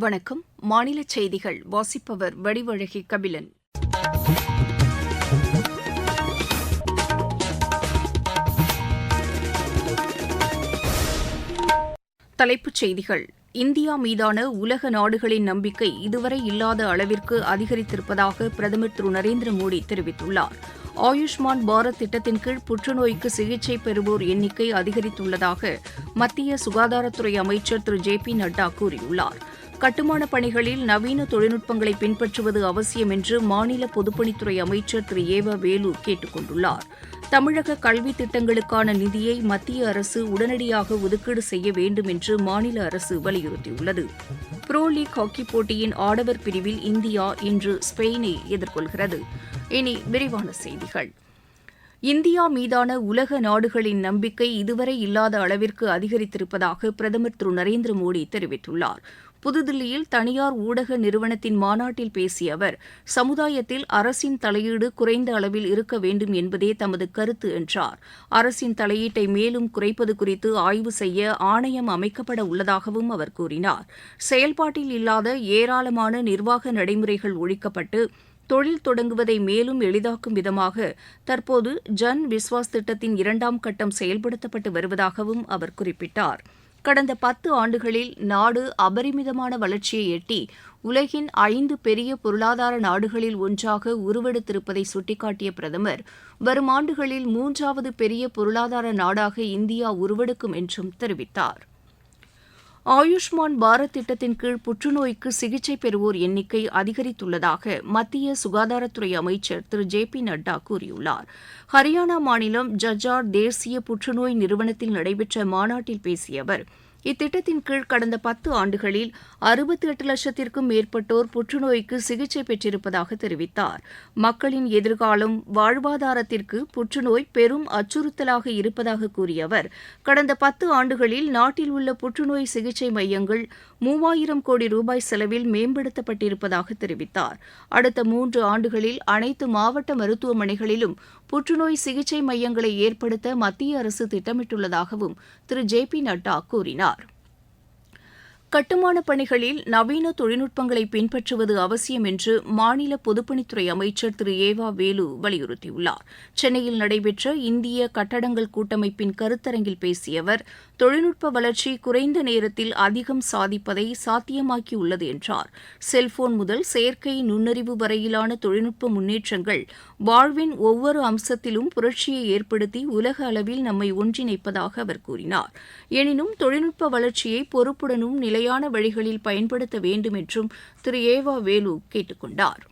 வணக்கம். மாநில செய்திகள். வாசிப்பவர் வடிவழகி கபிலன். தலைப்புச் செய்திகள். இந்தியா மீதான உலக நாடுகளின் நம்பிக்கை இதுவரை இல்லாத அளவிற்கு அதிகரித்திருப்பதாக பிரதமர் திரு நரேந்திர மோடி தெரிவித்துள்ளார். ஆயுஷ்மான் பாரத் திட்டத்தின் கீழ் புற்றுநோய்க்கு சிகிச்சை பெறுவோர் எண்ணிக்கை அதிகரித்துள்ளதாக மத்திய சுகாதாரத்துறை அமைச்சர் திரு ஜே பி நட்டா கூறியுள்ளார். கட்டுமானப் பணிகளில் நவீன தொழில்நுட்பங்களை பின்பற்றுவது அவசியம் என்று மாநில பொதுப்பணித்துறை அமைச்சர் திரு. ஏவ வேலு கேட்டுக் கொண்டுள்ளார். தமிழக கல்வி திட்டங்களுக்கான நிதியை மத்திய அரசு உடனடியாக ஒதுக்கீடு செய்ய வேண்டும் என்று மாநில அரசு வலியுறுத்தியுள்ளது. புரோ லீக் ஹாக்கி போட்டியின் ஆடவர் பிரிவில் இந்தியா இன்று ஸ்பெயினை எதிர்கொள்கிறது. இனி விரிவான செய்திகள். இந்தியா மீதான உலக நாடுகளின் நம்பிக்கை இதுவரை இல்லாத அளவிற்கு அதிகரித்திருப்பதாக பிரதமர் திரு நரேந்திர மோடி தெரிவித்துள்ளார். புதுதில்லியில் தனியார் ஊடக நிறுவனத்தின் மாநாட்டில் பேசிய அவர் சமுதாயத்தில் அரசின் தலையீடு குறைந்த அளவில் இருக்க வேண்டும் என்பதே தமது கருத்து என்றார். அரசின் தலையீட்டை மேலும் குறைப்பது குறித்து ஆய்வு செய்ய ஆணையம் அமைக்கப்பட உள்ளதாகவும் அவர் கூறினார். செயல்பாட்டில் இல்லாத ஏராளமான நிர்வாக நடைமுறைகள் ஒழிக்கப்பட்டு தொழில் தொடங்குவதை மேலும் எளிதாக்கும் விதமாக தற்போது ஜன் விஸ்வாஸ் திட்டத்தின் இரண்டாம் கட்டம் செயல்படுத்தப்பட்டு வருவதாகவும் அவர் குறிப்பிட்டார். கடந்த பத்து ஆண்டுகளில் நாடு அபரிமிதமான வளர்ச்சியை எட்டி உலகின் ஐந்து பெரிய பொருளாதார நாடுகளில் ஒன்றாக உருவெடுத்திருப்பதை சுட்டிக்காட்டிய பிரதமர் வரும் ஆண்டுகளில் மூன்றாவது பெரிய பொருளாதார நாடாக இந்தியா உருவெடுக்கும் என்றும் தெரிவித்தார். ஆயுஷ்மான் பாரத் திட்டத்தின் கீழ் புற்றுநோய்க்கு சிகிச்சை பெறுவோர் எண்ணிக்கை அதிகரித்துள்ளதாக மத்திய சுகாதாரத்துறை அமைச்சர் திரு ஜே பி நட்டா கூறியுள்ளார். ஹரியானா மாநிலம் ஜஜார் தேசிய புற்றுநோய் நிறுவனத்தில் நடைபெற்ற மாநாட்டில் பேசிய அவர் இத்திட்டத்தின் கீழ் கடந்த பத்து ஆண்டுகளில் அறுபத்தி எட்டு லட்சத்திற்கும் மேற்பட்டோர் புற்றுநோய்க்கு சிகிச்சை பெற்றிருப்பதாக தெரிவித்தார். மக்களின் எதிர்காலம் வாழ்வாதாரத்திற்கு புற்றுநோய் பெரும் அச்சுறுத்தலாக இருப்பதாக கூறிய அவர் கடந்த பத்து ஆண்டுகளில் நாட்டில் உள்ள புற்றுநோய் சிகிச்சை மையங்கள் மூவாயிரம் கோடி ரூபாய் செலவில் மேம்படுத்தப்பட்டிருப்பதாக தெரிவித்தார். அடுத்த மூன்று ஆண்டுகளில் அனைத்து மாவட்ட மருத்துவமனைகளிலும் புற்றுநோய் சிகிச்சை மையங்களை ஏற்படுத்த மத்திய அரசு திட்டமிட்டுள்ளதாகவும் திரு. ஜே. பி. நட்டா கூறினார். கட்டுமானப் பணிகளில் நவீன தொழில்நுட்பங்களை பின்பற்றுவது அவசியம் என்று மாநில பொதுப்பணித்துறை அமைச்சர் திரு. ஏவா வேலு வலியுறுத்தியுள்ளார். சென்னையில் நடைபெற்ற இந்திய கட்டடங்கள் கூட்டமைப்பின் கருத்தரங்கில் பேசிய அவர் தொழில்நுட்ப வளர்ச்சி குறைந்த நேரத்தில் அதிகம் சாதிப்பதை சாத்தியமாக்கியுள்ளது என்றார். செல்போன் முதல் செயற்கை நுண்ணறிவு வரையிலான தொழில்நுட்ப முன்னேற்றங்கள் வாழ்வின் ஒவ்வொரு அம்சத்திலும் புரட்சியை ஏற்படுத்தி உலக அளவில் நம்மை ஒன்றிணைப்பதாக அவர் கூறினார். எனினும் தொழில்நுட்ப வளர்ச்சியை பொறுப்புடனும் நிலை நிலையான வழிகளில் பயன்படுத்த வேண்டும் என்றும் திரு. ஏவா வேலு கேட்டுக் கொண்டார்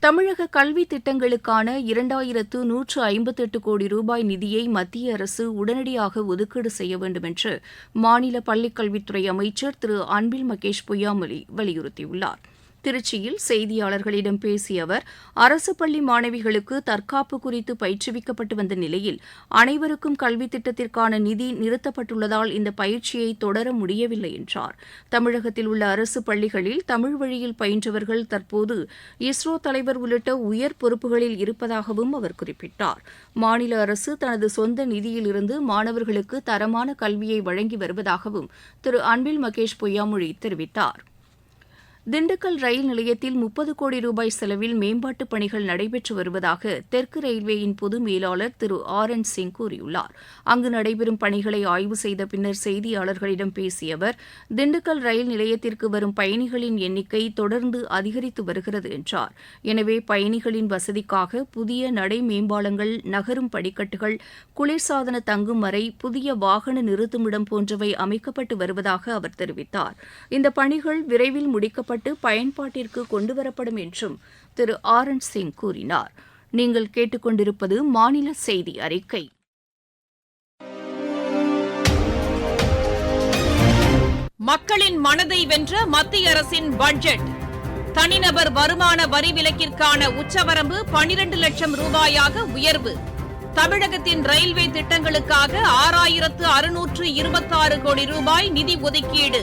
தமிழக கல்வி திட்டங்களுக்கான இரண்டாயிரத்து நூற்று ஐம்பத்தெட்டு கோடி ரூபாய் நிதியை மத்திய அரசு உடனடியாக ஒதுக்கீடு செய்ய வேண்டும் என்று மாநில பள்ளிக்கல்வித்துறை அமைச்சர் திரு. அன்பில் மகேஷ் பொய்யாமொழி வலியுறுத்தியுள்ளார். திருச்சியில் செய்தியாளர்களிடம் பேசிய அவர் அரசு பள்ளி மாணவிகளுக்கு தற்காப்பு குறித்து பயிற்றுவிக்கப்பட்டு வந்த நிலையில் அனைவருக்கும் கல்வி திட்டத்திற்கான நிதி நிறுத்தப்பட்டுள்ளதால் இந்த பயிற்சியை தொடர முடியவில்லை என்றார். தமிழகத்தில் உள்ள அரசு பள்ளிகளில் தமிழ் வழியில் பயின்றவர்கள் தற்போது இஸ்ரோ தலைவர் உள்ளிட்ட உயர் பொறுப்புகளில் இருப்பதாகவும் அவர் குறிப்பிட்டார். மாநில அரசு தனது சொந்த நிதியிலிருந்து மாணவர்களுக்கு தரமான கல்வியை வழங்கி வருவதாகவும் திரு. அன்பில் மகேஷ் பொய்யாமொழி தெரிவித்தார். திண்டுக்கல் ரயில் நிலையத்தில் முப்பது கோடி ரூபாய் செலவில் மேம்பாட்டுப் பணிகள் நடைபெற்று வருவதாக தெற்கு ரயில்வேயின் பொது மேலாளர் திரு ஆர் என் சிங் கூறியுள்ளார். அங்கு நடைபெறும் பணிகளை ஆய்வு செய்த பின்னர் செய்தியாளர்களிடம் பேசிய அவர் திண்டுக்கல் ரயில் நிலையத்திற்கு வரும் பயணிகளின் எண்ணிக்கை தொடர்ந்து அதிகரித்து வருகிறது என்றார். எனவே பயணிகளின் வசதிக்காக புதிய நடை மேம்பாலங்கள் நகரும் படிக்கட்டுகள் குளிர்சாதன தங்கும் அறை புதிய வாகன நிறுத்துமிடம் போன்றவை அமைக்கப்பட்டு வருவதாக அவர் தெரிவித்தார். இந்த பணிகள் விரைவில் முடிக்கப்பட்டு மாற்றப்பட்டு பயன்பாட்டிற்கு கொண்டுவரப்படும் என்றும் திரு ஆர் என் சிங் கூறினார். நீங்கள் கேட்டுக்கொண்டிருப்பது மாநில செய்தி அறிக்கை. மக்களின் மனதை வென்ற மத்திய அரசின் பட்ஜெட். தனிநபர் வருமான வரி விலக்கிற்கான உச்சவரம்பு பனிரண்டு லட்சம் ரூபாயாக உயர்வு. தமிழகத்தின் ரயில்வே திட்டங்களுக்காக ஆறாயிரத்து அறுநூற்று இருபத்தாறு கோடி ரூபாய் நிதி ஒதுக்கீடு.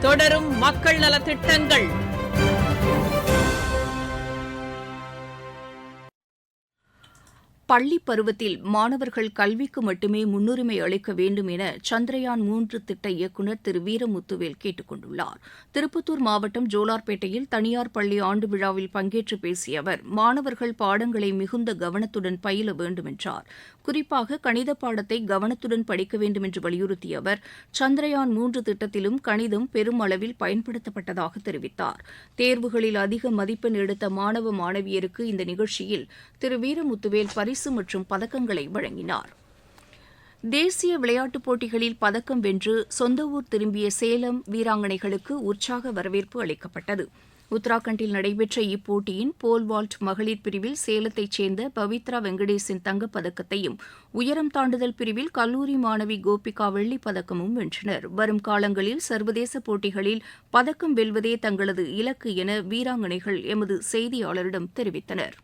தொடரும் மக்கள் நல திட்டங்கள் பருவத்தில் மாணவர்கள் கல்விக்கு மட்டுமே முன்னுரிமை அளிக்க வேண்டும் என சந்திரயான் மூன்று திட்ட இயக்குநர் திரு வீரமுத்துவேல் கேட்டுக் கொண்டுள்ளார். திருப்பத்தூர் மாவட்டம் ஜோலார்பேட்டையில் தனியார் பள்ளி ஆண்டு விழாவில் பங்கேற்று பேசிய அவர் மாணவர்கள் பாடங்களை மிகுந்த கவனத்துடன் பயில வேண்டும் என்றார் குறிப்பாக கணித பாடத்தை கவனத்துடன் படிக்க வேண்டும் என்று வலியுறுத்திய அவர் சந்திரயான் மூன்று திட்டத்திலும் கணிதம் பெரும் அளவில் பயன்படுத்தப்பட்டதாக தெரிவித்தார். தேர்வுகளில் அதிக மதிப்பெண் எடுத்த மாணவ மாணவியருக்கு இந்த நிகழ்ச்சியில் திரு. வீரமுத்துவேல் பரிசு மற்றும் பதக்கங்களை வழங்கினார். தேசிய விளையாட்டுப் போட்டிகளில் பதக்கம் வென்று சொந்த ஊர் திரும்பிய சேலம் வீராங்கனைகளுக்கு உற்சாக வரவேற்பு அளிக்கப்பட்டது. உத்தராகண்டில் நடைபெற்ற இப்போட்டியின் போல் வால்ட் மகளிர் பிரிவில் சேலத்தைச் சேர்ந்த பவித்ரா வெங்கடேசின் தங்கப்பதக்கத்தையும் உயரம் தாண்டுதல் பிரிவில் கல்லூரி மாணவி கோபிகா பதக்கமும் வென்றனர். வரும் காலங்களில் சர்வதேச போட்டிகளில் பதக்கம் வெல்வதே தங்களது இலக்கு என வீராங்கனைகள் எமது செய்தியாளரிடம் தெரிவித்தனர்.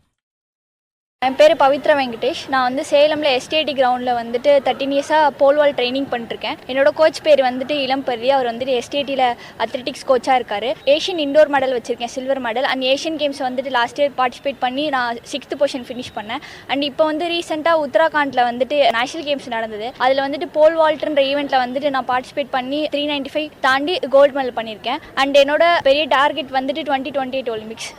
என் பேர் பவித்ரா வெங்கடேஷ். நான் வந்து சேலமில் எஸ்டிஐடி கிரவுண்டில் வந்துட்டு தேர்ட்டின் இயர்ஸாக போல்வால் ட்ரைனிங் பண்ணிருக்கேன் என்னோட கோச் பேர் வந்துட்டு இளம்பரி அவர் வந்துட்டு எஸ்டிஐடியில் அத்லெட்டிக்ஸ் கோச்சாக இருக்கார். ஏஷியன் இண்டோர் மெடல் வச்சிருக்கேன் silver medal and Asian games வந்துட்டு லாஸ்ட் இயர் பார்ட்டிசிபேட் பண்ணி நான் சிக்ஸ்த் பொசிஷன் ஃபினிஷ் பண்ணேன். அண்ட் இப்போ வந்து ரீசெண்டாக உத்தராகண்டில் வந்துட்டு நேஷனல் கேம்ஸ் நடந்தது. அதில் வந்துட்டு போல் வால்ட்ன்ற ஈவெண்ட்டில் வந்துட்டு நான் பார்ட்டிசிபேட் பண்ணி த்ரீ நைன்டி ஃபைவ் தாண்டி கோல்டு மெடல் பண்ணியிருக்கேன். அண்ட் என்னோட பெரிய டார்கெட் வந்துட்டு டுவெண்ட்டி டுவெண்ட்டி எயிட் ஒலிம்பிக்ஸ்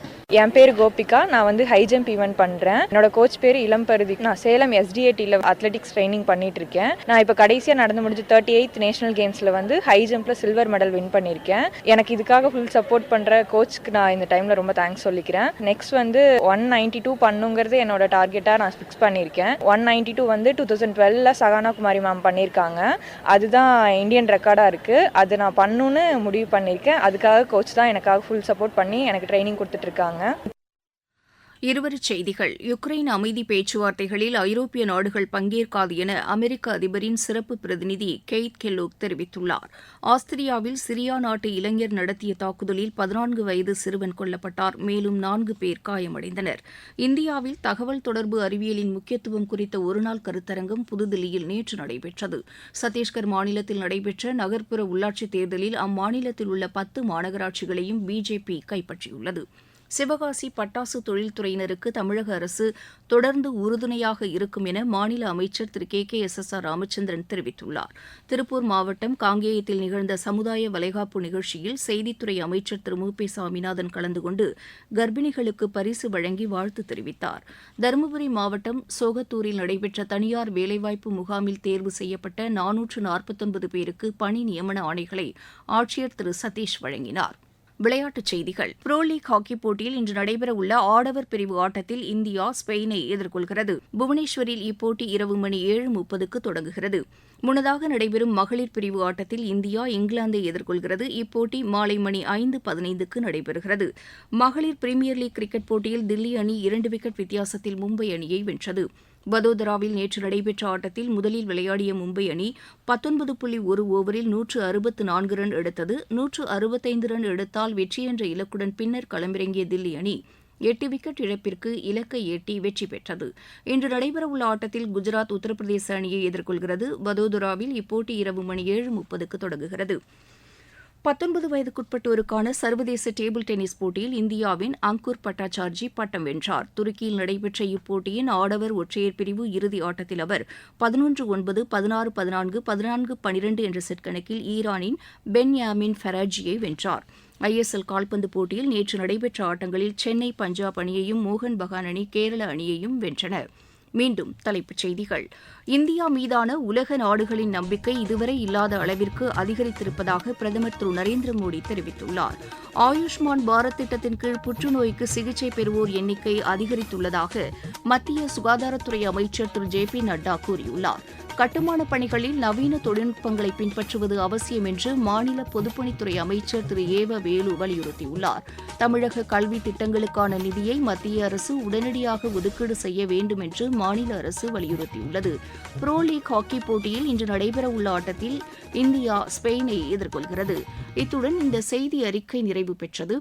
என் பேர் கோபிகா. நான் வந்து ஹை ஜம்ப் ஈவெண்ட் பண்ணுறேன் என்னோட கோச் பேர் இளம்பருதி நான் சேலம் எஸ்டிஏடியில் அத்லெட்டிக்ஸ் ட்ரைனிங் பண்ணிட்டு இருக்கேன். நான் இப்போ கடைசியாக நடந்து முடிஞ்ச தேர்ட்டி எயித் நேஷனல் கேம்ஸில் வந்து ஹை ஜம்பில் சில்வர் மெடல் வின் பண்ணியிருக்கேன் எனக்கு இதுக்காக ஃபுல் சப்போர்ட் பண்ணுற கோச்சுக்கு நான் இந்த டைமில் ரொம்ப தேங்க்ஸ் சொல்லிக்கிறேன். நெக்ஸ்ட் வந்து ஒன் நைன்டி டூ பண்ணுங்கிறது என்னோட டார்கெட்டாக நான் ஃபிக்ஸ் பண்ணியிருக்கேன் ஒன் நைன்டி டூ வந்து டூ தௌசண்ட் டுவெலில் சகானா குமாரி மேம் பண்ணியிருக்காங்க அதுதான் இந்தியன் ரெக்கார்டாக இருக்குது அது நான் பண்ணணுன்னு முடிவு பண்ணியிருக்கேன் அதுக்காக கோச் தான் எனக்காக ஃபுல் சப்போர்ட் பண்ணி எனக்கு ட்ரைனிங் கொடுத்துட்ருக்காங்க இருவரிச் செய்திகள். யுக்ரைன் அமைதி பேச்சுவார்த்தைகளில் ஐரோப்பிய நாடுகள் பங்கேற்காது என அமெரிக்க அதிபரின் சிறப்பு பிரதிநிதி கெய்த் கெல்லோக் தெரிவித்துள்ளார். ஆஸ்திரியாவில் சிரியா நாட்டு இளைஞர் நடத்திய தாக்குதலில் பதினான்கு வயது சிறுவன் கொல்லப்பட்டார். மேலும் நான்கு பேர் காயமடைந்தனர். இந்தியாவில் தகவல் தொடர்பு அறிவியலின் முக்கியத்துவம் குறித்த ஒருநாள் கருத்தரங்கம் புதுதில்லியில் நேற்று நடைபெற்றது. சத்தீஸ்கர் மாநிலத்தில் நடைபெற்ற நகர்ப்புற உள்ளாட்சித் தேர்தலில் அம்மாநிலத்தில் உள்ள பத்து மாநகராட்சிகளையும் பிஜேபி கைப்பற்றியுள்ளது. சிவகாசி பட்டாசு தொழில்துறையினருக்கு தமிழக அரசு தொடர்ந்து உறுதுணையாக இருக்கும் என மாநில அமைச்சர் Thiru K K S S R Ramachandran தெரிவித்துள்ளார். திருப்பூர் மாவட்டம் காங்கேயத்தில் நிகழ்ந்த சமுதாய வளைகாப்பு நிகழ்ச்சியில் செய்தித்துறை அமைச்சர் திரு மு பி சாமிநாதன் கலந்து கொண்டு கர்ப்பிணிகளுக்கு பரிசு வழங்கி வாழ்த்து தெரிவித்தார். தருமபுரி மாவட்டம் சோகத்தூரில் நடைபெற்ற தனியார் வேலைவாய்ப்பு முகாமில் தேர்வு செய்யப்பட்ட நானூற்று நாற்பத்தொன்பது பேருக்கு பணி நியமன ஆணைகளை ஆட்சியர் திரு சதீஷ் வழங்கினார். விளையாட்டுச் செய்திகள். புரோ லீக் ஹாக்கிப் போட்டியில் இன்று நடைபெறவுள்ள ஆடவர் பிரிவு ஆட்டத்தில் இந்தியா ஸ்பெயினை எதிர்கொள்கிறது. புவனேஸ்வரில் இப்போட்டி இரவு மணி ஏழு முப்பதுக்கு தொடங்குகிறது. முன்னதாக நடைபெறும் மகளிர் பிரிவு ஆட்டத்தில் இந்தியா இங்கிலாந்தை எதிர்கொள்கிறது. இப்போட்டி மாலை மணி ஐந்து பதினைந்துக்கு நடைபெறுகிறது. மகளிர் பிரீமியர் லீக் கிரிக்கெட் போட்டியில் தில்லி அணி இரண்டு விக்கெட் வித்தியாசத்தில் மும்பை அணியை வென்றது. வதோதராவில் நேற்று நடைபெற்ற ஆட்டத்தில் முதலில் விளையாடிய மும்பை அணி பத்தொன்பது புள்ளி ஒரு ஓவரில் நூற்று அறுபத்து நான்கு ரன் எடுத்தது. நூற்று அறுபத்தைந்து ரன் எடுத்தால் வெற்றி என்ற இலக்குடன் பின்னர் களமிறங்கிய தில்லி அணி எட்டு விக்கெட் இழப்பிற்கு இலக்கை எட்டி வெற்றி பெற்றது. இன்று நடைபெறவுள்ள ஆட்டத்தில் குஜராத் உத்தரப்பிரதேச அணியை எதிர்கொள்கிறது. வதோதராவில் இப்போட்டி இரவு மணி ஏழு முப்பதுக்கு தொடங்குகிறது. பத்தொன்பது வயதுக்குட்பட்டோருக்கான சர்வதேச டேபிள் டென்னிஸ் போட்டியில் இந்தியாவின் அங்கூர் பட்டாச்சார்ஜி பட்டம் வென்றார். துருக்கியில் நடைபெற்ற இப்போட்டியின் ஆடவர் ஒற்றையர் பிரிவு இறுதி ஆட்டத்தில் அவர் பதினொன்று ஒன்பது பதினாறு பதினான்கு பதினான்கு பனிரெண்டு என்ற செட் கணக்கில் ஈரானின் பென் யாமின் ஃபெராஜியை வென்றார். ஐஎஸ்எல் கால்பந்து போட்டியில் நேற்று நடைபெற்ற ஆட்டங்களில் சென்னை பஞ்சாப் அணியையும் மோகன் பகான் அணி கேரள அணியையும் வென்றனா் மீண்டும் தலைப்புச் செய்திகள். இந்தியா மீதான உலக நாடுகளின் நம்பிக்கை இதுவரை இல்லாத அளவிற்கு அதிகரித்திருப்பதாக பிரதமர் திரு நரேந்திர மோடி தெரிவித்துள்ளார். ஆயுஷ்மான் பாரத் திட்டத்தின் கீழ் புற்றுநோய்க்கு சிகிச்சை பெறுவோர் எண்ணிக்கை அதிகரித்துள்ளதாக மத்திய சுகாதாரத்துறை அமைச்சர் திரு ஜே பி நட்டா கூறியுள்ளார். கட்டுமானப் பணிகளில் நவீன தொழில்நுட்பங்களை பின்பற்றுவது அவசியம் என்று மாநில பொதுப்பணித்துறை அமைச்சர் திரு. ஏவ வேலு வலியுறுத்தியுள்ளார். தமிழக கல்வி திட்டங்களுக்கான நிதியை மத்திய அரசு உடனடியாக ஒதுக்கீடு செய்ய வேண்டும் என்று மாநில அரசு வலியுறுத்தியுள்ளது. புரோ லீக் ஹாக்கி போட்டியில் இன்று நடைபெறவுள்ள ஆட்டத்தில் இந்தியா ஸ்பெயினை எதிர்கொள்கிறது. இத்துடன் இந்த செய்தி அறிக்கை நிறைவு பெற்றது.